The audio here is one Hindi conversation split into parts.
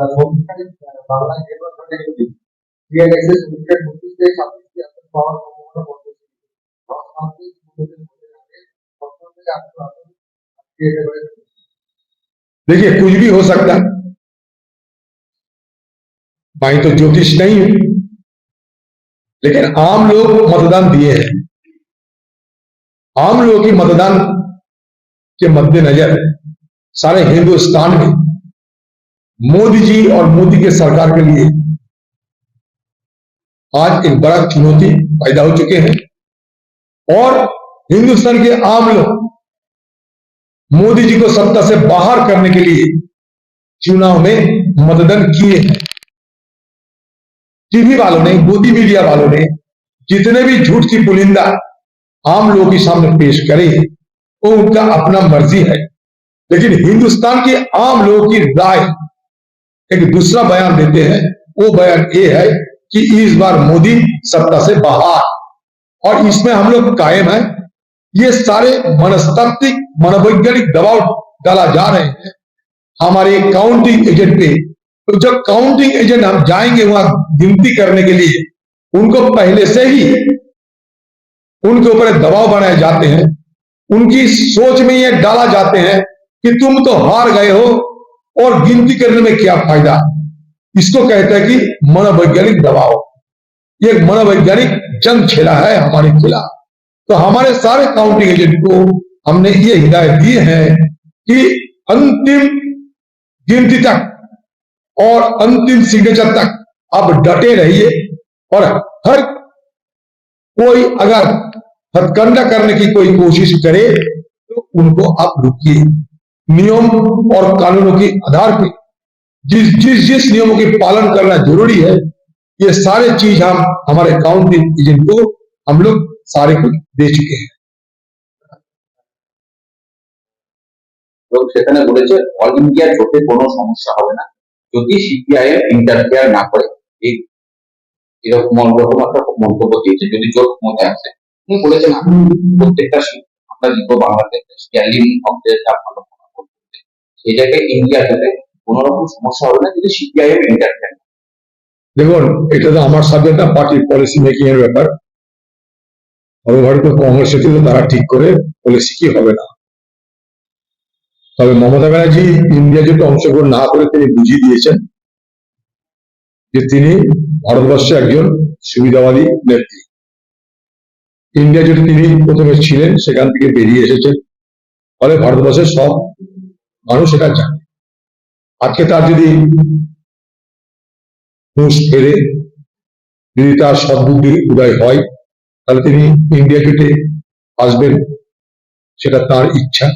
সরকারি Bangla network connectivity real access limited notice থেকে ছাব্বিশটি আসন পাওয়ার সম্ভাবনা বন্ধ ছিল দশ মাসে মুহূর্তের মধ্যে আগে সতেরো থেকে আঠারো আসন ক্রিয়েট করে देखिए कुछ भी हो सकता है मैं तो ज्योतिष नहीं हूं लेकिन आम लोग मतदान दिए हैं आम लोगों की मतदान के मद्देनजर सारे हिंदुस्तान में मोदी जी और मोदी के सरकार के लिए आज एक बड़ा चुनौती पैदा हो चुके हैं। और हिंदुस्तान के आम लोग मोदी जी को सत्ता से बाहर करने के लिए चुनाव में मतदान किए हैं। टीवी वालों ने, मोदी मीडिया वालों ने जितने भी झूठ की पुलिंदा आम लोगों के सामने पेश करे, वो उनका अपना मर्ज़ी है। लेकिन हिंदुस्तान के आम लोगों की राय एक दूसरा बयान देते हैं, वो बयान ये है कि इस बार मोदी सत्ता से बाहर। और इसमें हम लोग कायम है। ये सारे मनस्तात्विक मनोवैज्ञानिक दबाव डाला जा रहे हैं। हमारे काउंटिंग एजेंट पे तो जब काउंटिंग एजेंट हम जाएँगे वहाँ गिनती करने के लिए, उनको पहले से ही उनके ऊपर दबाव बनाए जाते हैं। उनकी सोच में ये डाला जाते हैं कि तुम तो हार गए हो और गिनती करने में क्या फ़ायदा? इसको कहते हैं कि मनोवैज्ञानिक दबाव। एक मनोवैज्ञानिक जंग छेड़ा है हमारे खिलाफ। तो हमारे सारे काउंटिंग एजेंट को हमने ये हिदायत दी है कि अंतिम गिनती तक और अंतिम सिग्नेचर तक आप डटे रहिए और हर कोई अगर हथकंडा करने की कोई कोशिश करे तो उनको आप रुकिए। नियम और कानूनों के आधार पर जिस जिस जिस नियमों के पालन करना जरूरी है ये सारे चीज हम हमारे काउंटिंग एजेंट को हम लोग सारे कुछ दे चुके हैं এবং সেখানে বলেছে অল ইন্ডিয়া জোটে কোনো সমস্যা হবে না যদি সিপিআইএম ইন্টারফেয়ার না করে এই এরকম অন্যরকম একটা মন্তব্য দিয়েছে যদি জোট ক্ষমতায় আসে উনি বলেছেন আমি প্রত্যেকটা সিট আমরা জিতবো বাংলাদেশ স্ট্যান্ডিং অফ দ্য জায়গায় ইন্ডিয়া জোটে কোনো রকম সমস্যা হবে না যদি সিপিআইএম ইন্টারফেয়ার দেখুন, এটা তো আমার সাবজেক্ট না পার্টির পলিসি মেকিং এর ব্যাপার। সর্বভারতীয় কংগ্রেসের কিন্তু তারা ঠিক করে পলিসি কি হবে না। তবে মমতা ব্যানার্জি ইন্ডিয়া জোটে অংশগ্রহণ না করে তিনি বুঝিয়ে দিয়েছেন যে তিনি ভারতবর্ষে একজন সুবিধাবাদী নেত্রী ইন্ডিয়া জোটে তিনি প্রথমে ছিলেন, সেখান থেকে বেরিয়ে এসেছেন। ফলে ভারতবর্ষের সব মানুষ এটা জানে। আজকে তার যদি হুঁশ ফেরে, যদি তার সদ্বুদ্ধি উদয় হয়, তাহলে তিনি ইন্ডিয়া গেটে আসবেন, সেটা তার ইচ্ছা।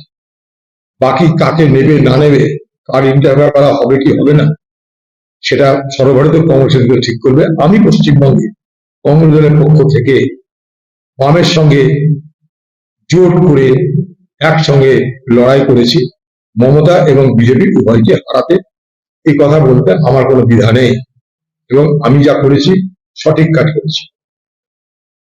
বাকি কাকে নেবে, না নেবে, কার ইন্টারভিউ করা হবে কি হবে না, সেটা সর্বভারতীয় কংগ্রেসের দল ঠিক করবে। আমি পশ্চিমবঙ্গে কংগ্রেস দলের পক্ষ থেকে বামের সঙ্গে জোট করে একসঙ্গে লড়াই করেছি। মমতা এবং বিজেপি উভয়কে হারাতে এই কথা বলতে আমার কোনো দ্বিধা নেই। এবং আমি যা করেছি সঠিক কাজ করেছি।